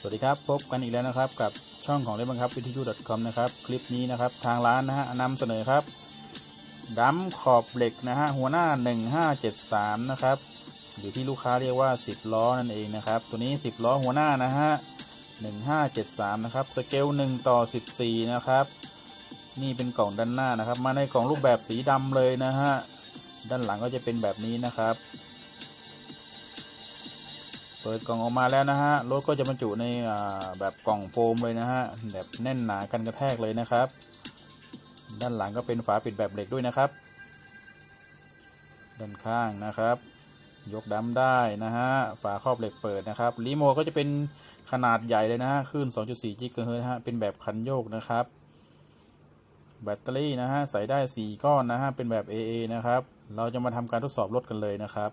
สวัสดีครับพบกันอีกแล้วนะครับกับช่องของเล่นบังคับวิทยุ .com นะครับคลิปนี้นะครับทางร้านนะฮะนำเสนอครับดัมขอบเหล็กนะฮะหัวหน้า 1573 นะครับอยู่ที่ลูกค้าเรียกว่า 10 ล้อนั่นเองนะครับ ตัวนี้ 10 ล้อหัวหน้านะฮะ1573 นะครับสเกล 1 ต่อ 14 นะครับ นี่เป็นกล่องด้านหน้านะครับ มาในกล่องรูปแบบสีดำเลยนะฮะด้านหลังก็จะเป็นแบบนี้นะครับ ปิดกล่องออกมาแล้วนะฮะรถก็จะบรรจุในแบบกล่องโฟมเลยนะฮะแบบแน่นหนากันกระแทกเลยนะครับ ด้านหลังก็เป็นฝาปิดแบบเหล็กด้วยนะครับ ด้านข้างนะครับ ยกดัมได้นะฮะฝาครอบเหล็กเปิดนะครับรีโมทก็จะเป็นขนาดใหญ่เลยนะฮะคลื่น 2.4 กิกะเฮิรตฮะเป็นแบบคันโยกนะครับ แบตเตอรี่นะฮะใส่ได้ 4 ก้อนนะฮะเป็นแบบ AA นะครับ เราจะมาทำการทดสอบรถกันเลยนะครับ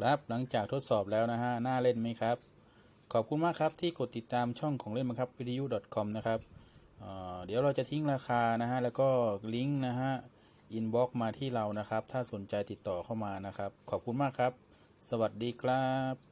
ครับ หลังจากทดสอบแล้วนะฮะ น่าเล่นไหมครับ ขอบคุณมากครับที่กดติดตามช่องของเล่นบังคับวิทยุ .com นะครับเเดี๋ยวเราจะทิ้งราคานะฮะ แล้วก็ลิงก์นะฮะ อินบ็อกมาที่เรานะครับ ถ้าสนใจติดต่อเข้ามานะครับ ขอบคุณมากครับ สวัสดีครับ